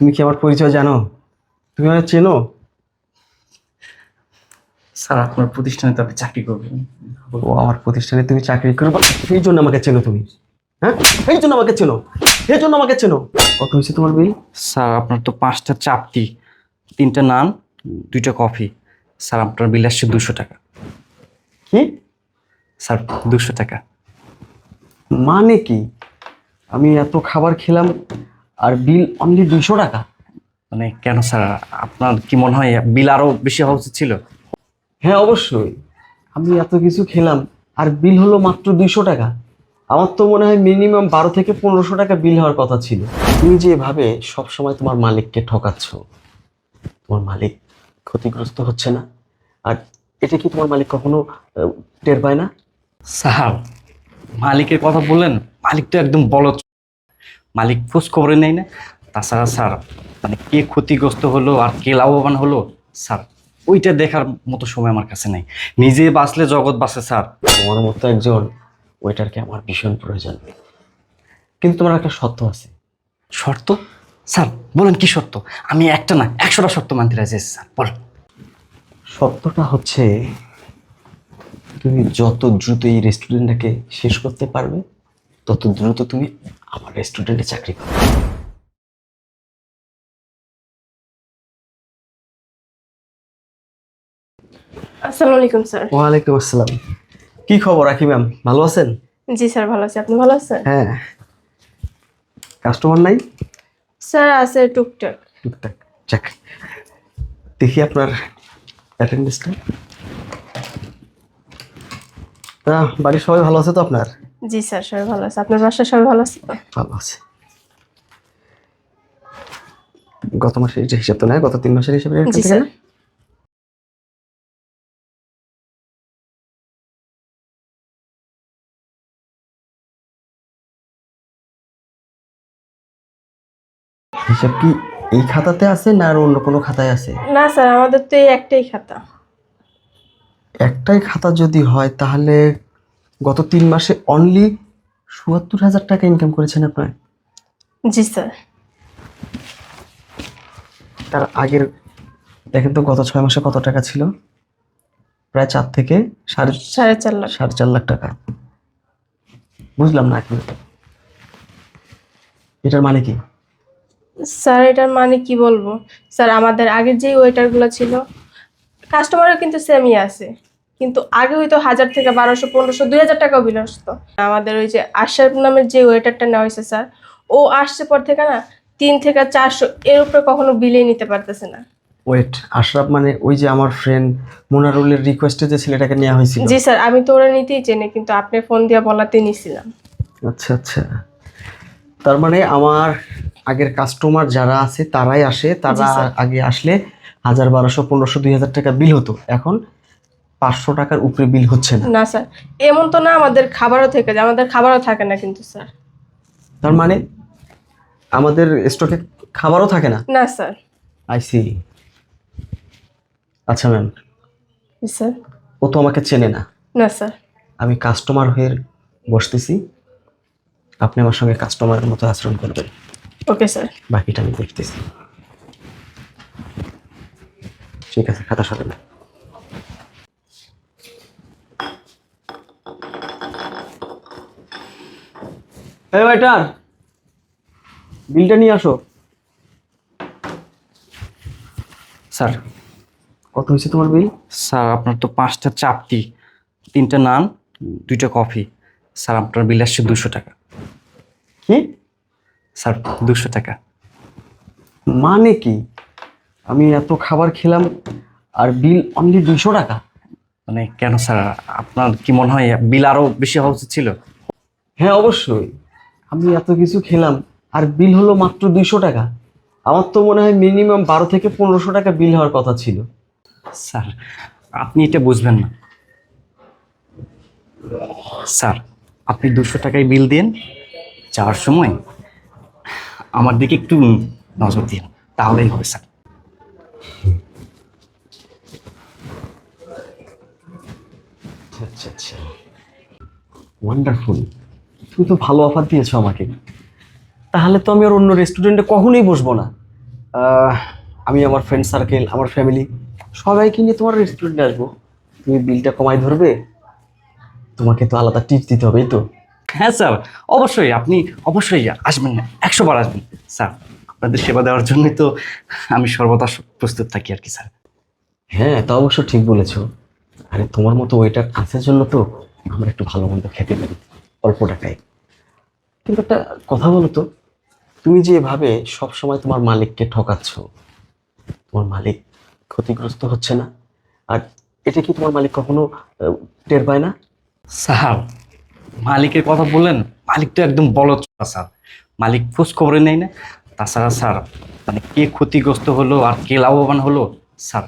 তুমি কি আমার পরিচয় জানো? তুমি আমার চেনো? স্যার আপনার প্রতিষ্ঠানে তো আপনি চাকরি করবেন ও আমার প্রতিষ্ঠানে তুমি চাকরি করবে সেই জন্য আমাকে চেনো তুমি। হ্যাঁ? এই জন্য আমাকে চেনো। এই জন্য আমাকে চেনো। কত হয়েছে তোমার বিল স্যার আপনার তো পাঁচটা চাপটি তিনটা নান দুইটা কফি। স্যার আপনার বিল আসছে দুশো টাকা। কি? স্যার দুশো টাকা। মানে কি? আমি এত খাবার খেলাম আর বিল অনলি দুইশো টাকা। মানে কেন স্যার? আপনার কি মনে হয় বিল আরও বেশি হওয়া উচিত ছিল? হ্যাঁ অবশ্যই। আমি এত কিছু খেলাম আর বিল হলো মাত্র দুইশো টাকা। আমার তো মনে হয় মিনিমাম বারো থেকে পনেরোশো টাকা বিল হওয়ার কথা ছিল। তুমি যেভাবে সবসময় তোমার মালিককে ঠকাচ্ছ তোমার মালিক ক্ষতিগ্রস্ত হচ্ছে না। আর এটা কি তোমার মালিক কখনো টের পায় না? স্যার মালিকের কথা বললেন মালিক তো একদম বলদ। মালিক খোঁজ খবরে নেই না। তাছাড়া স্যার মানে কে ক্ষতিগ্রস্ত হলো আর কে লাভবান হলো স্যার ওইটা দেখার মতো সময় আমার কাছে নেই। নিজে বাঁচলে জগৎ বাঁচে স্যার। তোমার মতো একজন ওইটারকে আমার ভীষণ প্রয়োজন। কিন্তু তোমার একটা শর্ত আছে। শর্ত? স্যার বলেন কি শর্ত? আমি একটা না একশোটা শর্ত মানতে রাজি আছি স্যার বলেন। সত্যটা হচ্ছে তুমি যত দ্রুত এই রেস্টুরেন্টটাকে শেষ করতে পারবে তত দ্রুত তুমি আমার রেস্টুরেন্টে চাকরি পাবে। আসসালামু আলাইকুম স্যার। ওয়ালাইকুম আসসালাম। কি খবর রাখি ম্যাম? ভালো আছেন? জি স্যার ভালো আছি। আপনি ভালো আছেন? হ্যাঁ। কাস্টমার নাই? স্যার আছে টুকটাক। টুকটাক। যাক দেখি আপনার অ্যাটেন্ডেন্সটা বাড়ির সবাই ভালো আছে তো আপনার? জি স্যার সবাই ভালো আছে। আপনার বাসার সবাই ভালো আছে? ভালো আছে। গত মাসের যে হিসাব তো নেয় গত তিন মাসের হিসাবে জি স্যার। হিসাব কি এই খাতাতে আছে না আর অন্য কোনো খাতায় আছে? না স্যার আমাদের তো এই একটাই খাতা। একটাই খাতা যদি হয় তাহলে গত তিন মাসে অনলি চুয়াত্তর হাজার টাকা ইনকাম করেছেন আপনার জি স্যার। তার আগের দেখেন তো গত ছয় মাসে কত টাকা ছিল? প্রায় চার থেকে সাড়ে সাড়ে চার লাখ। সাড়ে চার লাখ টাকা। বুঝলাম না কি এটার মানে কি? স্যার এটার মানে কি বলব? স্যার আমাদের আগের যে ওয়েটারগুলো ছিল কাস্টমারও কিন্তু সেমই আছে। কিন্তু আগে হয়তো হাজার থেকে বারোশো পনেরোশো দুই হাজার টাকাও বিল আসতো। আমাদের ওই যে আশার নামের যে ওয়েটারটা নেওয়া হয়েছে স্যার ও আসছে পর থেকে না তিন থেকে চারশো এর উপরে কখনো বিলেই নিতে পারতেছে না। ওয়েট আশরাফ মানে ওই যে আমার ফ্রেন্ড মোনারুলের রিকোয়েস্টে যে ছেলেটাকে নেওয়া হয়েছিল? জি স্যার আমি তো ওরা নিতেই চেনে কিন্তু আপনি ফোন দিয়ে বলাতেই নিছিলাম। আচ্ছা আচ্ছা। তার মানে আমার আগের কাস্টমার যারা আছে তারাই আসে তারা আগে আসলে হাজার বারোশো পনেরোশো দুই হাজার টাকা বিল হতো। এখন পাঁচশো টাকার উপরে বিল হচ্ছে না। না স্যার। এমন তো না আমাদের খাবারও থেকে যায়। আমাদের খাবারও থাকে না কিন্তু স্যার। তার মানে আমাদের স্টকে খাবারও থাকে না? না স্যার। আইসি আচ্ছা ম্যাম স্যার ও তো আমাকে চেনে না। না স্যার। আমি কাস্টমার হয়ে বসতেছি। আপনি আমার সঙ্গে কাস্টমারের মতো আচরণ করবেন। ওকে স্যার বাকিটা আমি দেখতেছি। ঠিক আছে খাতা সাজানো। এই ওয়েটার বিলটা নিয়ে আসো। স্যার। কত হয়েছে তোমার বিল? স্যার আপনার তো পাঁচটা চাপটি তিনটা নান দুইটা কফি। স্যার আপনার বিল আসছে দুশো টাকা। কি? স্যার দুশো টাকা। মানে কি? আমি এত খাবার খেলাম আর বিল অনলি দুশো টাকা? মানে কেন স্যার? আপনার কি মনে হয় বিল আরও বেশি হওয়া উচিত ছিল? হ্যাঁ অবশ্যই। আমি এত কিছু খেলাম আর বিল হলো মাত্র দুইশো টাকা। আমার তো মনে হয় মিনিমাম বারো থেকে পনেরোশো টাকা বিল হওয়ার কথা ছিল। স্যার আপনি এটা বুঝবেন না। স্যার আপনি দুশো টাকায় বিল দিন যাওয়ার সময় আমার দিকে একটু নজর দিন তাহলেই হবে স্যার। আচ্ছা আচ্ছা। ওয়ান্ডারফুল তুমি তো ভালো অফার দিয়েছ আমাকে। তাহলে তো আমি আর অন্য রেস্টুরেন্টে কখনোই বসবো না। আমি আমার ফ্রেন্ড সার্কেল আমার ফ্যামিলি সবাইকে নিয়ে তোমার রেস্টুরেন্টে আসব। তুমি বিলটা কমাই ধরবে। তোমাকে তো আলাদা টিপস দিতে হবে তো। হ্যাঁ স্যার অবশ্যই আপনি অবশ্যই আসবেন না। একশো বার আসবেন। স্যার আপনাদের সেবা দেওয়ার জন্যই তো আমি সর্বদা প্রস্তুত থাকি আর কি স্যার। হ্যাঁ তা অবশ্য ঠিক বলেছ। আরে তোমার মতো ওইটার আসার জন্য তো আমরা একটু ভালো মন্দ খেতে পারি। অল্প টাকায়। কিন্তু একটা কথা বলো তো, তুমি যে এভাবে সবসময় তোমার মালিককে ঠকাচ্ছ, তোমার মালিক ক্ষতিগ্রস্ত হচ্ছে না, আর এটা কি তোমার মালিক কখনো টের পায় না? স্যার মালিকের কথা বললেন, মালিক তো একদম বড় স্যার মালিক খোঁজ খবরে নেই না। তাছাড়া স্যার মানে কে ক্ষতিগ্রস্ত হলো আর কে লাভবান হলো, স্যার,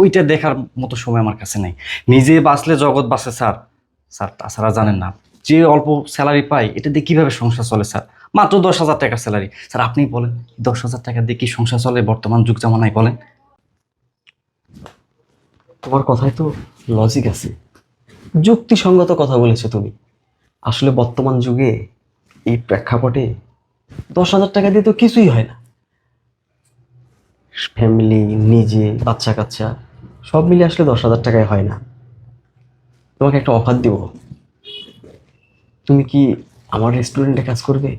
ওইটা দেখার মতো সময় আমার কাছে নেই। নিজে বাঁচলে জগৎ বাঁচে, স্যার। স্যার, তাছাড়া জানেন না যে অল্প স্যালারি পাই, এটা দিয়ে কীভাবে সংসার চলে স্যার? মাত্র দশ হাজার টাকার স্যালারি স্যার, আপনি বলেন, দশ হাজার টাকা দিয়ে কি সংসার চলে বর্তমান যুগ জামানায় বলেন? তোমার কথায় তো লজিক আছে। যুক্তিসঙ্গত কথা বলেছ তুমি। আসলে বর্তমান যুগে এই প্রেক্ষাপটে দশ হাজার টাকা দিয়ে তো কিছুই হয় না। ফ্যামিলি নিজে বাচ্চা কাচ্চা সব মিলে আসলে দশ হাজার টাকায় হয় না। তোমাকে একটা অফার দিব। তুমি কি আমার রেস্টুরেন্টে কাজ করবে?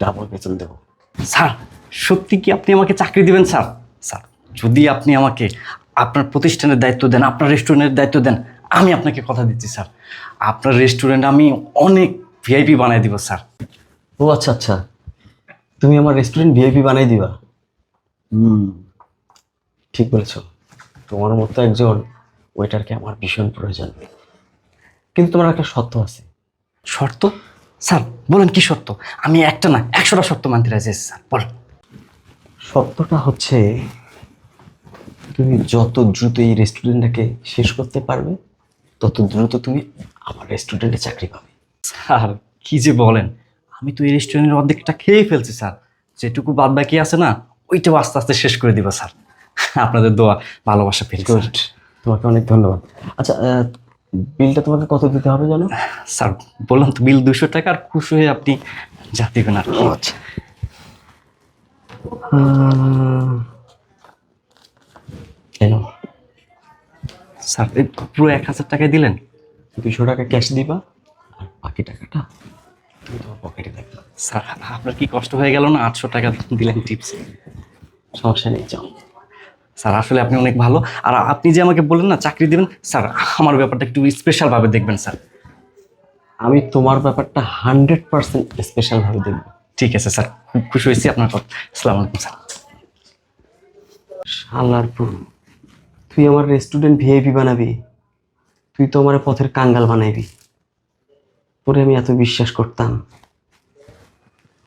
ডাবল বেতন দেবো। স্যার সত্যি কি আপনি আমাকে চাকরি দিবেন স্যার? স্যার যদি আপনি আমাকে আপনার প্রতিষ্ঠানের দায়িত্ব দেন আপনার রেস্টুরেন্টের দায়িত্ব দেন আমি আপনাকে কথা দিচ্ছি স্যার। আপনার রেস্টুরেন্ট আমি অনেক ভিআইপি বানাই দিব স্যার। ও আচ্ছা আচ্ছা। তুমি আমার রেস্টুরেন্ট ভিআইপি বানাই দিবা? হুম। ঠিক বলেছ। তোমার মতো একজন ওয়েটারকে আমার ভীষণ প্রয়োজন। কিন্তু তোমার একটা শর্ত আছে। শর্ত? স্যার বলেন কি শর্ত? আমি একটা না একশোটা শর্ত মানতে রাজি আছি স্যার বলেন। শর্তটা হচ্ছে তুমি যত দ্রুত এই রেস্টুরেন্টটাকে শেষ করতে পারবে তত দ্রুত তুমি আমার রেস্টুরেন্টে চাকরি পাবে। স্যার কি যে বলেন। আমি তো এই রেস্টুরেন্টের অর্ধেকটা খেয়ে ফেলছি স্যার। যেটুকু বাদ বাকি আছে না ওইটাও আস্তে আস্তে শেষ করে দিব স্যার। আপনাদের দোয়া ভালোবাসা গুড তোমাকে অনেক ধন্যবাদ। আচ্ছা বিলটা তোমাকে কত দিতে হবে জানো? স্যার বললাম তো বিল দুশো টাকা আর খুশি হয়ে আপনি যা দিবেন আর। আচ্ছা। আহ, স্যার পুরো এক হাজার টাকায় দিলেন? দুশো টাকা ক্যাশ দিবা আর বাকি টাকাটা তুমি তোমার পকেটে রাখবে। স্যার আপনার কি কষ্ট হয়ে গেল না? আটশো টাকা দিলেন টিপস। সমস্যা নেই যাও। স্যার আসলে আপনি অনেক ভালো। আর আপনি যে আমাকে বললেন না চাকরি দেবেন স্যার আমার ব্যাপারটা একটু স্পেশালভাবে দেখবেন স্যার। আমি তোমার ব্যাপারটা হান্ড্রেড পার্সেন্ট স্পেশালভাবে দেখব। ঠিক আছে স্যার। খুব খুশি হয়েছি আপনার কথা। আসসালামু আলাইকুম স্যার। শালার তুই আমার রেস্টুরেন্ট ভিআইপি বানাবি। তুই তো আমার পথের কাঙ্গাল বানাইবি। পরে আমি এত বিশ্বাস করতাম।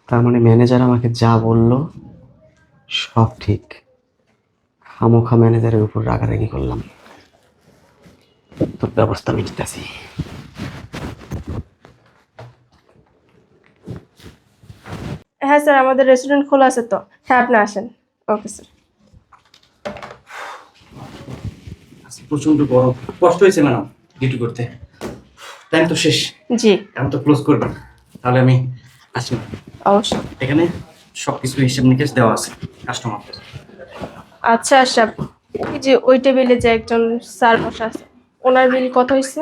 তার মানে ম্যানেজার আমাকে যা বলল সব ঠিক। খামোখা ম্যানেজারের উপর রাগারাগি করলাম। তোর ব্যবস্থা আমি নিতেছি। হ্যাঁ স্যার আমাদের রেস্টুরেন্ট খোলা আছে তো। হ্যাঁ আপনি আসেন। Okay sir. প্রচণ্ড গরম। কষ্ট হয়েছে ম্যাডাম ডিউটি করতে। টাইম তো শেষ। জি। এখন তো ক্লোজ করবেন তাহলে আমি আসি। অবশ্যই। এখানে সব কিছু হিসেব নিকেশ দেওয়া আছে কাস্টমারদের আচ্ছা আচ্ছা। ওই যে ওই টেবিলে যে একজন স্যার বসা আছে ওনার বিল কত হয়েছে?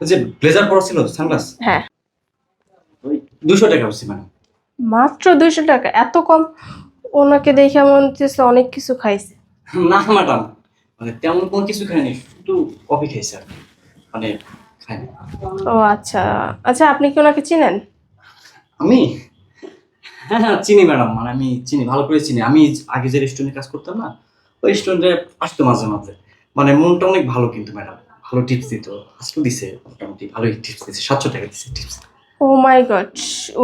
যে ব্লেজার পরা ছিল সানগ্লাস? হ্যাঁ। ওই দুশো টাকা হচ্ছে ম্যাডাম মাত্র দুইশো টাকা? এত কম? ওনাকে দেখে মনে হচ্ছে অনেক কিছু খাইছে। না ম্যাডাম। মানে তেমন কোনো কিছু খাইনি শুধু কফি খাইছে মানে খাইনি। ও আচ্ছা। আচ্ছা আপনি কি ওনাকে চিনেন? আমি? হ্যাঁ হ্যাঁ চিনি ম্যাডাম মানে আমি চিনি ভালো করে চিনি। আমি আগে যে রেস্টুরেন্টে কাজ করতাম না ওই রেস্টুরেন্টে আসতো মাঝে মাঝে। মানে মনটা অনেক ভালো কিন্তু ম্যাডাম ভালো টিপস দিত। আজকেও দিছে মোটামুটি ভালোই টিপস দিছে সাতশো টাকা দিছে টিপস ও মাই গড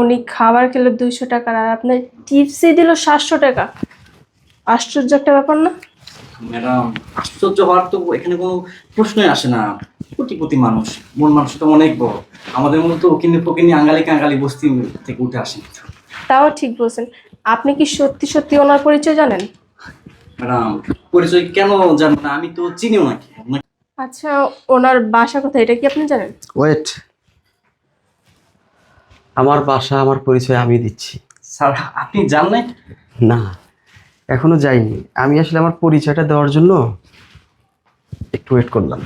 উনি খাবার খেলো দুইশো টাকা আর আপনার টিপসই দিল সাতশো টাকা। আশ্চর্য একটা ব্যাপার না? ম্যাডাম আশ্চর্য হওয়ার তো এখানে কোনো প্রশ্নই আসে না। কোটিপতি মানুষ মন মানুষ তো অনেক বড়। আমাদের মতো কিনে ফকিনি আঙ্গালি কাঙ্গালি বস্তি থেকে উঠে আসেন তাও ঠিক বলছেন। আপনি কি সত্যি সত্যি ওনার পরিচয় জানেন? ম্যাডাম পরিচয় কেন জানো না? আমি তো চিনিও নাকি আচ্ছা ওনার বাসা কোথায়? এটা কি আপনি জানেন? ওয়েট। আমার বাসা আমার পরিচয় আমি দিচ্ছি। স্যার আপনি জানেন না এখনও যাইনি। আমি আসলে আমার পরিচয়টা দেওয়ার জন্য একটু ওয়েট করলাম।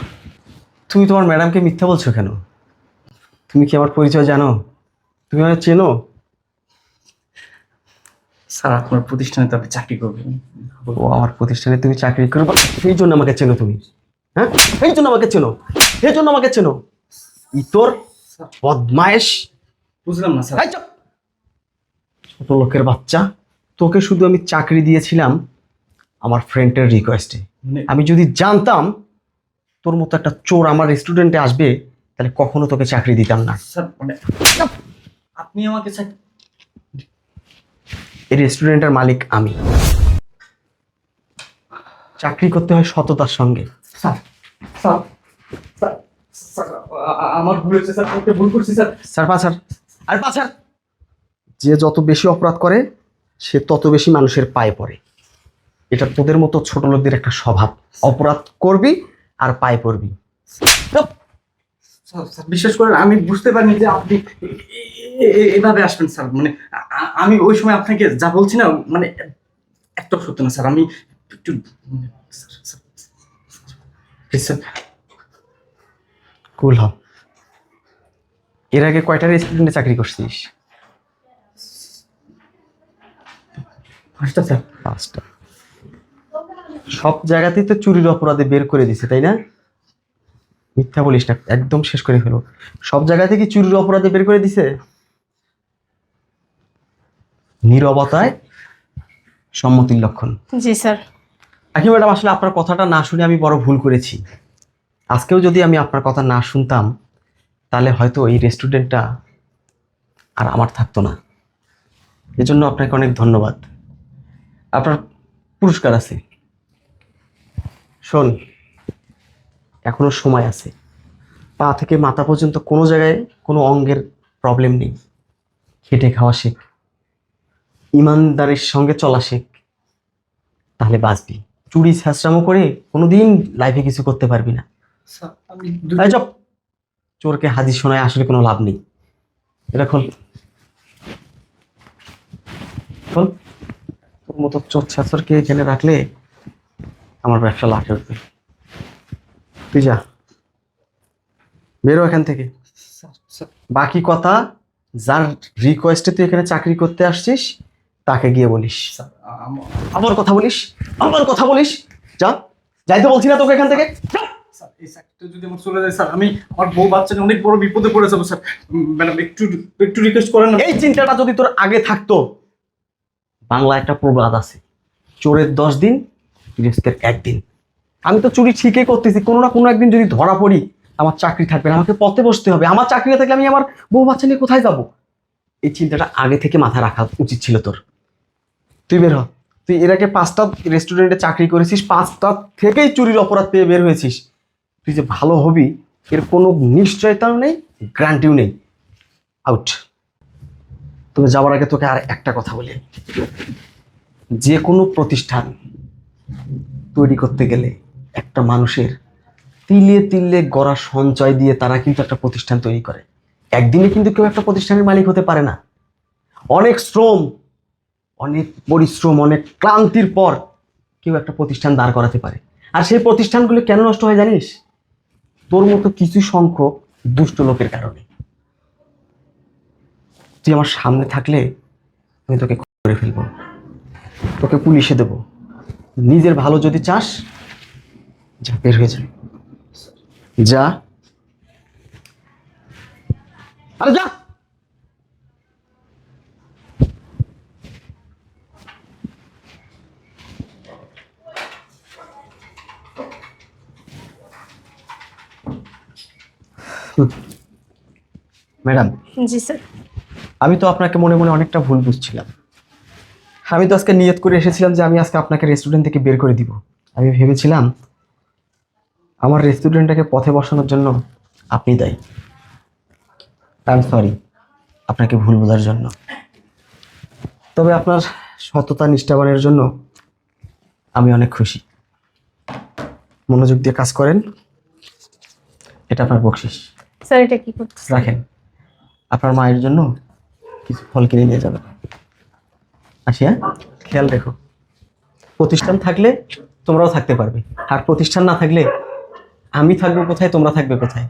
তুমি তোমার ম্যাডামকে মিথ্যা বলছো কেন? তুমি কি আমার পরিচয় জানো? তুমি আমাকে চেনো? স্যার আপনার প্রতিষ্ঠানে তো আপনি চাকরি করবেন ও আমার প্রতিষ্ঠানে তুমি চাকরি করবে সেই জন্য আমাকে চেনো তুমি। হ্যাঁ? এই জন্য আমাকে চেনো। এই জন্য আমাকে চেনো। ইতর বদমায়েশ। বুঝলাম না স্যার। ছোট লোকের বাচ্চা। তোকে শুধু আমি চাকরি দিয়েছিলাম আমার ফ্রেন্ডের রিকোয়েস্টে মানে আমি যদি জানতাম তোর মতো একটা চোর আমার রেস্টুরেন্টে আসবে তাহলে কখনো তোকে চাকরি দিতাম না। স্যার মানে আপনি আমাকে চাকরি এই রেস্টুরেন্টের মালিক আমি। চাকরি করতে হয় সততার সঙ্গে। স্যার স্যার স্যার আমার ভুল হয়েছে স্যার ভুল করছি স্যার। আর যে যত বেশি অপরাধ করে সে তত বেশি মানুষের পায়ে পড়ে। এটা তোদের মতো ছোট লোকদের একটা স্বভাব। অপরাধ করবি আর পায়ে পড়বি। বিশ্বাস করেন আমি বুঝতে পারিনি যে আপনি এভাবে আসবেন স্যার। মানে আমি ওই সময় আপনাকে যা বলছি না মানে একটাও সত্য না স্যার আমি একটু কুল হ। এর আগে কয়টা রেস্টুরেন্টে চাকরি করছিস? পাঁচটা স্যার। পাঁচটা। সব জায়গাতেই তো চুরির অপরাধে বের করে দিছে তাই না? মিথ্যা বলিস না একদম শেষ করে ফেলো। সব জায়গা কি চুরির অপরাধে বের করে দিছে? নীরবতায় সম্মতির লক্ষণ। জি স্যার। আকি ম্যাডাম আসলে আপনার কথাটা না শুনে আমি বড় ভুল করেছি। আজকেও যদি আমি আপনার কথা না শুনতাম তাহলে হয়তো এই রেস্টুরেন্টটা আর আমার থাকতো না। এজন্য আপনাকে অনেক ধন্যবাদ। আপনার পুরস্কার আছে। শোন এখনও সময় আছে। পা থেকে মাথা পর্যন্ত কোনো জায়গায় কোনো অঙ্গের প্রবলেম নেই। খেটে খাওয়া শেখ। ইমানদারের সঙ্গে চলা শেখ। তাহলে বাঁচবি। চুরি ছ্যাঁচড়ামো করে কোনোদিন লাইফে কিছু করতে পারবি না। চপ। চোরকে হাজির শোনায় আসলে কোনো লাভ নেই। এটা খোল। খোল। তোর মতো চোর ছ্যাঁচরকে এখানে রাখলে আমার ব্যবসা লাঠে উঠবে তুই যা। বেরো এখান থেকে। বাকি কথা যার রিকোয়েস্টে তুই এখানে চাকরি করতে আসছিস তাকে গিয়ে বলিস। আবার কথা বলিস আবার কথা বলিস। যা যাইতে বলছি না তোকে এখান থেকে। এই চাকরিটা যদি আমার চলে যায় স্যার আমি আমার বউ বাচ্চা অনেক বড় বিপদে পড়ে যাব স্যার ম্যাডাম একটু একটু রিকোয়েস্ট করেন এই চিন্তাটা যদি তোর আগে থাকতো বাংলা একটা প্রবাদ আছে। চোরের দশ দিন গৃহস্থের একদিন। আমি তো চুরি ঠিকই করতেছি, কোনো না কোনো একদিন যদি ধরা পড়ি, আমার চাকরি থাকবে না, আমাকে পথে বসতে হবে। আমার চাকরি থাকলে আমি আমার বউ বাচ্চা নিয়ে কোথায় যাব? এই চিন্তাটা আগে থেকে মাথায় রাখা উচিত ছিল তোর। তুই বের হ। তুই এর আগে পাঁচটা রেস্টুরেন্টে চাকরি করেছিস, পাঁচটা থেকেই চুরির অপরাধ পেয়ে বের হয়েছিস। তুই যে ভালো হবি, এর কোনো নিশ্চয়তাও নেই গ্যারান্টিও নেই। আউট তুমি যাওয়ার আগে তোকে আর একটা কথা বলি। যে কোনো প্রতিষ্ঠান তৈরি করতে গেলে একটা মানুষের তিলে তিলে গড়া সঞ্চয় দিয়ে তারা কিন্তু একটা প্রতিষ্ঠান তৈরি করে। একদিনে কিন্তু কেউ একটা প্রতিষ্ঠানের মালিক হতে পারে না। অনেক শ্রম, অনেক পরিশ্রম, অনেক ক্লান্তির পর কেউ একটা প্রতিষ্ঠান দাঁড় করাতে পারে। আর সেই প্রতিষ্ঠানগুলো কেন নষ্ট হয় জানিস? তোর মতো কিছু সংখ্যক দুষ্ট লোকের কারণে। তুই আমার সামনে থাকলে আমি তোকে করে ফেলব। তোকে পুলিশে দেব। নিজের ভালো যদি চাস যা বের হয়ে যা। যা। আরে যা! Madam ji sir. আমি তো আপনাকে মনে মনে অনেকটা ভুল বুঝছিলাম। আমি তো আজকে নিয়ত করে এসেছিলাম যে আমি আজকে আপনাকে রেস্টুরেন্ট থেকে বের করে দিব। আমি ভেবেছিলাম আমার রেস্টুরেন্টটাকে পথে বসানোর জন্য আপনি দায়ী। আই সরি আপনাকে ভুল বোঝার জন্য। তবে আপনার সততা নিষ্ঠাবানের জন্য আমি অনেক খুশি। মনোযোগ দিয়ে কাজ করেন এটা আপনার বকশিস। স্যার এটা কি করতেছে রাখেন আপনার মায়ের জন্য কিছু ফল কিনে নিয়ে যাবেন। আসি হ্যাঁ? খেয়াল রেখো। প্রতিষ্ঠান থাকলে তোমরাও থাকতে পারবে। আর প্রতিষ্ঠান না থাকলে আমি থাকব কোথায় তোমরা থাকবে কোথায়?